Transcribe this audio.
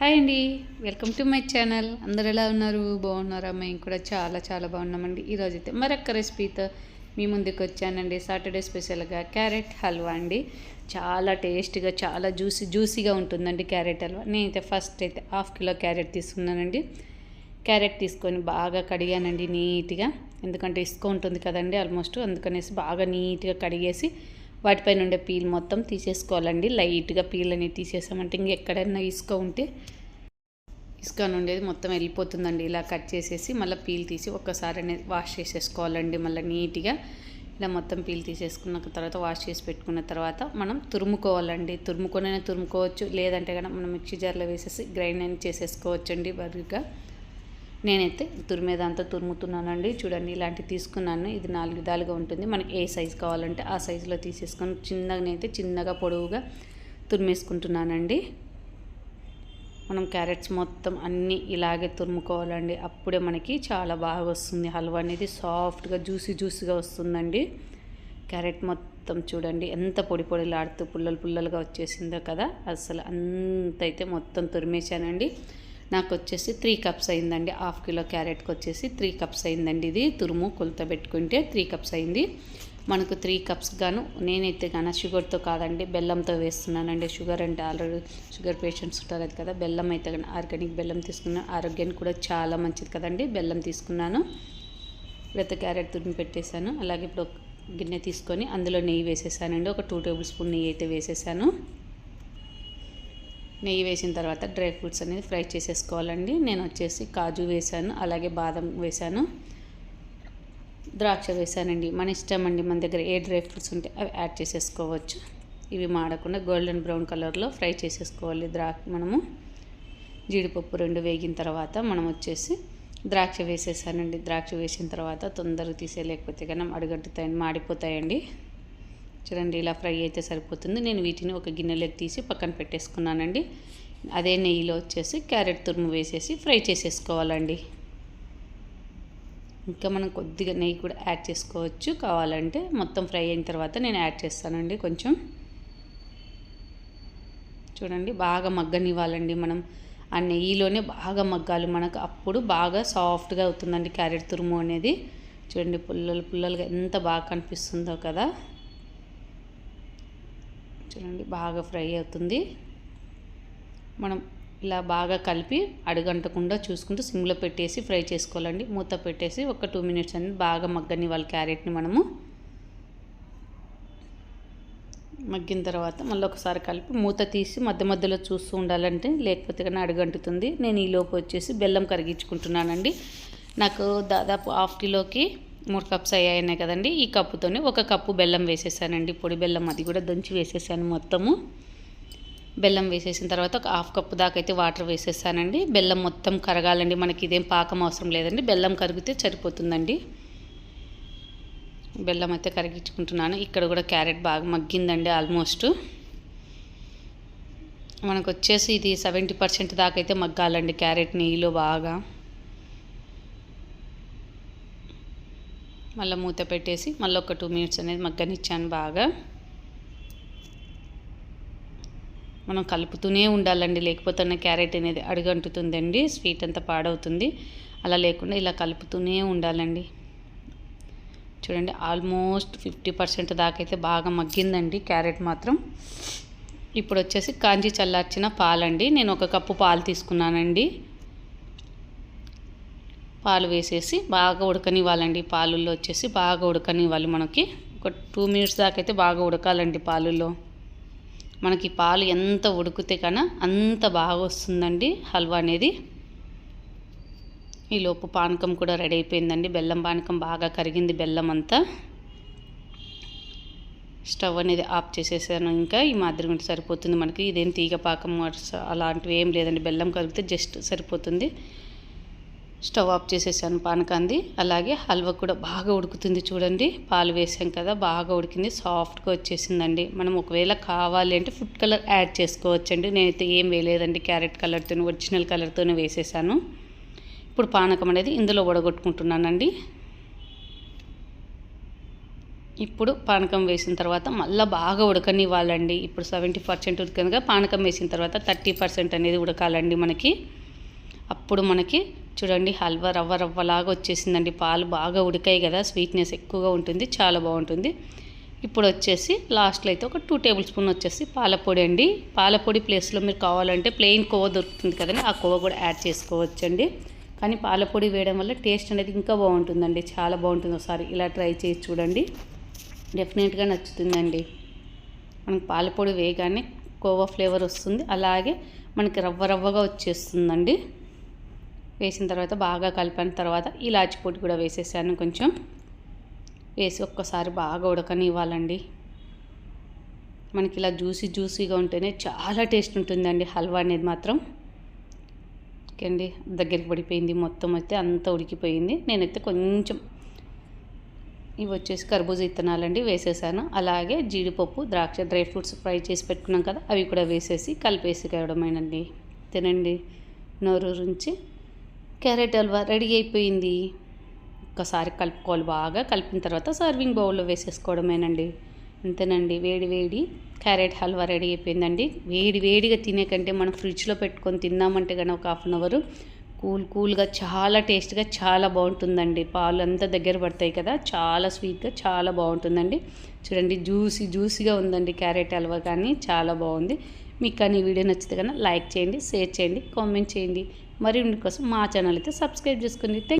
Hi అండి. Welcome to my channel. అందరు ఎలా ఉన్నారు? బాగున్నారా? మేము కూడా చాలా చాలా బాగున్నామండి. ఈరోజు అయితే మరొక రెసిపీతో మీ ముందుకు వచ్చానండి. సాటర్డే స్పెషల్గా క్యారెట్ హల్వా అండి. చాలా టేస్ట్గా చాలా జ్యూసీ జ్యూసీగా ఉంటుందండి క్యారెట్ హల్వా. నేనైతే ఫస్ట్ అయితే హాఫ్ కిలో క్యారెట్ తీసుకున్నానండి. క్యారెట్ తీసుకొని బాగా కడిగానండి నీట్గా. ఎందుకంటే ఇసుక ఉంటుంది కదండి ఆల్మోస్ట్. అందుకనేసి బాగా నీట్గా కడిగేసి వాటిపైన ఉండే పీల్ మొత్తం తీసేసుకోవాలండి. లైట్గా పీల్ అనేది తీసేసామంటే ఇంకెక్కడైనా ఇసుక ఉంటే ఇసుక ఉండేది మొత్తం వెళ్ళిపోతుందండి. ఇలా కట్ చేసేసి మళ్ళీ పీల్ తీసి ఒక్కసారి అనేది వాష్ చేసేసుకోవాలండి మళ్ళీ నీట్గా. ఇలా మొత్తం పీల్ తీసేసుకున్న తర్వాత వాష్ చేసి పెట్టుకున్న తర్వాత మనం తురుముకోవాలండి. తురుముకొనైనా తురుముకోవచ్చు. లేదంటే కనుక మనం మిక్సీ జార్లో వేసేసి గ్రైండ్ అని చేసేసుకోవచ్చు అండి నేనైతే తురిమేదంతా తురుముతున్నానండి. చూడండి ఇలాంటివి తీసుకున్నాను. ఇది నాలుగు విధాలుగా ఉంటుంది. మనకి ఏ సైజు కావాలంటే ఆ సైజులో తీసేసుకొని చిన్నగానైతే చిన్నగా పొడవుగా తురిమేసుకుంటున్నానండి. మనం క్యారెట్స్ మొత్తం అన్నీ ఇలాగే తురుముకోవాలండి. అప్పుడే మనకి చాలా బాగా వస్తుంది. హల్వా అనేది సాఫ్ట్గా జ్యూసీ జ్యూసీగా వస్తుందండి. క్యారెట్ మొత్తం చూడండి ఎంత పొడి పొడిలాడుతూ పుల్లలు పుల్లలుగా వచ్చేసిందో కదా. అసలు అంత అయితే మొత్తం తురిమేశానండి. నాకు వచ్చేసి త్రీ కప్స్ అయిందండి. హాఫ్ కిలో క్యారెట్కి వచ్చేసి త్రీ కప్స్ అయిందండి ఇది. తురుము కొలత పెట్టుకుంటే త్రీ కప్స్ అయింది. మనకు త్రీ కప్స్ గాను నేనైతే గాన షుగర్తో కాదండి బెల్లంతో వేస్తున్నానండి. షుగర్ అంటే ఆల్రెడీ షుగర్ పేషెంట్స్ ఉంటారు కదా బెల్లం అయితే కానీ ఆర్గానిక్ బెల్లం తీసుకున్నాను ఆరోగ్యానికి కూడా చాలా మంచిది కదండి. బెల్లం తీసుకున్నాను. ఇప్పుడైతే క్యారెట్ తురిమి పెట్టేశాను. అలాగే ఇప్పుడు గిన్నె తీసుకొని అందులో నెయ్యి వేసేసానండి. ఒక టూ టేబుల్ స్పూన్ నెయ్యి అయితే వేసేసాను. నెయ్యి వేసిన తర్వాత డ్రై ఫ్రూట్స్ అనేది ఫ్రై చేసేసుకోవాలండి. నేను వచ్చేసి కాజు వేసాను అలాగే బాదం వేసాను ద్రాక్ష వేసానండి మన ఇష్టం అండి మన దగ్గర ఏ డ్రై ఫ్రూట్స్ ఉంటే అవి యాడ్ చేసేసుకోవచ్చు. ఇవి మాడకుండా గోల్డెన్ బ్రౌన్ కలర్లో ఫ్రై చేసేసుకోవాలి ద్రాక్ష మనము. జీడిపప్పు రెండు వేగిన తర్వాత మనం వచ్చేసి ద్రాక్ష వేసేసానండి. ద్రాక్ష వేసిన తర్వాత తొందరగా తీసేయలేకపోతే కానీ అడుగట్టుతాయండి మాడిపోతాయండి. చూడండి ఇలా ఫ్రై అయితే సరిపోతుంది. నేను వీటిని ఒక గిన్నెలోకి తీసి పక్కన పెట్టేసుకున్నానండి. అదే నెయ్యిలో వచ్చేసి క్యారెట్ తురుము వేసేసి ఫ్రై చేసేసుకోవాలండి. ఇంకా మనం కొద్దిగా నెయ్యి కూడా యాడ్ చేసుకోవచ్చు. కావాలంటే మొత్తం ఫ్రై అయిన తర్వాత నేను యాడ్ చేస్తానండి కొంచెం. చూడండి బాగా మగ్గనివ్వాలండి మనం. ఆ నెయ్యిలోనే బాగా మగ్గాలి మనకు. అప్పుడు బాగా సాఫ్ట్గా అవుతుందండి క్యారెట్ తురుము అనేది. చూడండి పుల్లలు పుల్లలుగా ఎంత బాగా కనిపిస్తుందో కదా. చూడండి బాగా ఫ్రై అవుతుంది. మనం ఇలా బాగా కలిపి అడుగంటకుండా చూసుకుంటూ సిమ్లో పెట్టేసి ఫ్రై చేసుకోవాలండి. మూత పెట్టేసి ఒక టూ మినిట్స్ అనేది బాగా మగ్గని వాళ్ళ క్యారెట్ని మనము మగ్గిన తర్వాత మళ్ళీ ఒకసారి కలిపి మూత తీసి మధ్య మధ్యలో చూస్తూ ఉండాలంటే లేకపోతే కానీ అడుగంటుతుంది. నేను ఈ వచ్చేసి బెల్లం కరిగించుకుంటున్నానండి. నాకు దాదాపు హాఫ్ కిలోకి మూడు కప్స్ అయ్యాయి కదండి. ఈ కప్పుతోనే ఒక కప్పు బెల్లం వేసేసానండి. పొడి బెల్లం అది కూడా దంచి వేసేసాను మొత్తము. బెల్లం వేసేసిన తర్వాత ఒక హాఫ్ కప్పు దాకా అయితే వాటర్ వేసేసానండి. బెల్లం మొత్తం కరగాలండి. మనకి ఇదేం పాకం అవసరం లేదండి. బెల్లం కరిగితే సరిపోతుందండి. బెల్లం అయితే కరిగించుకుంటున్నాను. ఇక్కడ కూడా క్యారెట్ బాగా మగ్గిందండి ఆల్మోస్ట్. మనకు వచ్చేసి ఇది సెవెంటీ పర్సెంట్ దాకా అయితే మగ్గాలండి క్యారెట్ నెయ్యిలో బాగా. మళ్ళీ మూత పెట్టేసి మళ్ళీ ఒక టూ మినిట్స్ అనేది మగ్గనిచ్చాను బాగా. మనం కలుపుతూనే ఉండాలండి లేకపోతే క్యారెట్ అనేది అడుగంటుతుందండి స్వీట్ అంతా పాడవుతుంది. అలా లేకుండా ఇలా కలుపుతూనే ఉండాలండి. చూడండి ఆల్మోస్ట్ ఫిఫ్టీ పర్సెంట్ దాకైతే అయితే బాగా మగ్గిందండి క్యారెట్ మాత్రం. ఇప్పుడు వచ్చేసి కాంచి చల్లార్చిన పాలండి. నేను ఒక కప్పు పాలు తీసుకున్నానండి. పాలు వేసేసి బాగా ఉడకనివ్వాలండి. పాలుల్లో వచ్చేసి బాగా ఉడకనివ్వాలి మనకి. ఒక టూ మినిట్స్ దాకా అయితే బాగా ఉడకాలండి పాలుల్లో. మనకి పాలు ఎంత ఉడికితే కన్నా అంత బాగా వస్తుందండి హల్వా అనేది. ఈలోపు పానకం కూడా రెడీ అయిపోయిందండి. బెల్లం పానకం బాగా కరిగింది బెల్లం అంతా. స్టవ్ అనేది ఆఫ్ చేసేసాను ఇంకా. ఈ మాదిరి ఉంటే సరిపోతుంది మనకి. ఇదేం తీగ పాకం అలాంటివి ఏం లేదండి. బెల్లం కరిగితే జస్ట్ సరిపోతుంది. స్టవ్ ఆఫ్ చేసేసాను పానకంది. అలాగే హల్వా కూడా బాగా ఉడుకుతుంది చూడండి. పాలు వేసాం కదా బాగా ఉడికింది. సాఫ్ట్గా వచ్చేసిందండి. మనం ఒకవేళ కావాలి అంటే ఫుడ్ కలర్ యాడ్ చేసుకోవచ్చండి. నేనైతే ఏం వేయలేదండి. క్యారెట్ కలర్తో ఒరిజినల్ కలర్తోనే వేసేసాను. ఇప్పుడు పానకం అనేది ఇందులో వడగొట్టుకుంటున్నానండి. ఇప్పుడు పానకం వేసిన తర్వాత మళ్ళీ బాగా ఉడకనివ్వాలండి. ఇప్పుడు సెవెంటీ పర్సెంట్ ఉడకనగా పానకం వేసిన తర్వాత థర్టీ పర్సెంట్ అనేది ఉడకాలండి మనకి. అప్పుడు మనకి చూడండి హల్వా రవ్వ రవ్వలాగా వచ్చేసిందండి. పాలు బాగా ఉడికాయి కదా స్వీట్నెస్ ఎక్కువగా ఉంటుంది చాలా బాగుంటుంది. ఇప్పుడు వచ్చేసి లాస్ట్లో అయితే ఒక టూ టేబుల్ స్పూన్ వచ్చేసి పాలపొడి అండి. పాలపొడి ప్లేస్లో మీరు కావాలంటే ప్లెయిన్ కోవ దొరుకుతుంది కదండి ఆ కోవ కూడా యాడ్ చేసుకోవచ్చండి. కానీ పాలపొడి వేయడం వల్ల టేస్ట్ అనేది ఇంకా బాగుంటుందండి చాలా బాగుంటుంది ఒకసారి. ఇలా ట్రై చేసి చూడండి డెఫినెట్గా నచ్చుతుందండి. మనకి పాలపొడి వేయగానే కోవా ఫ్లేవర్ వస్తుంది అలాగే మనకి రవ్వ రవ్వగా వచ్చేస్తుందండి. వేసిన తర్వాత బాగా కలిపిన తర్వాత ఇలాచి పొడి కూడా వేసేసాను కొంచెం. వేసి ఒక్కసారి బాగా ఉడకనివ్వాలండి. మనకి ఇలా జ్యూసీ జ్యూసీగా ఉంటేనే చాలా టేస్ట్ ఉంటుందండి హల్వా అనేది మాత్రం. ఓకే అండి దగ్గరికి పడిపోయింది మొత్తం అయితే అంతా ఉడికిపోయింది. నేనైతే కొంచెం ఇవి వచ్చేసి కర్బూజ ఇత్తనాలండి వేసేసాను. అలాగే జీడిపప్పు ద్రాక్ష డ్రై ఫ్రూట్స్ ఫ్రై చేసి పెట్టుకున్నాం కదా అవి కూడా వేసేసి కలిపేసి కావడమేనండి తినండి. నోరు నుంచి క్యారెట్ హల్వా రెడీ అయిపోయింది. ఒక్కసారి కలుపుకోవాలి బాగా. కలిపిన తర్వాత సర్వింగ్ బౌల్లో వేసేసుకోవడమేనండి. అంతేనండి. వేడి వేడి క్యారెట్ హల్వా రెడీ అయిపోయిందండి. వేడి వేడిగా తినే కంటే మనం ఫ్రిడ్జ్లో పెట్టుకొని తిన్నామంటే కానీ ఒక హాఫ్ అన్ అవర్ కూల్ కూల్గా చాలా టేస్ట్గా చాలా బాగుంటుందండి. పాలు అంతా దగ్గర పడతాయి కదా. చాలా స్వీట్గా చాలా బాగుంటుందండి. చూడండి జ్యూసీ జ్యూసీగా ఉందండి క్యారెట్ హల్వా కానీ చాలా బాగుంది. మీకు కానీ వీడియో నచ్చితే కన్నా లైక్ చేయండి షేర్ చేయండి కామెంట్ చేయండి. మరి కోసం మా ఛానల్ అయితే సబ్స్క్రైబ్ చేసుకోండి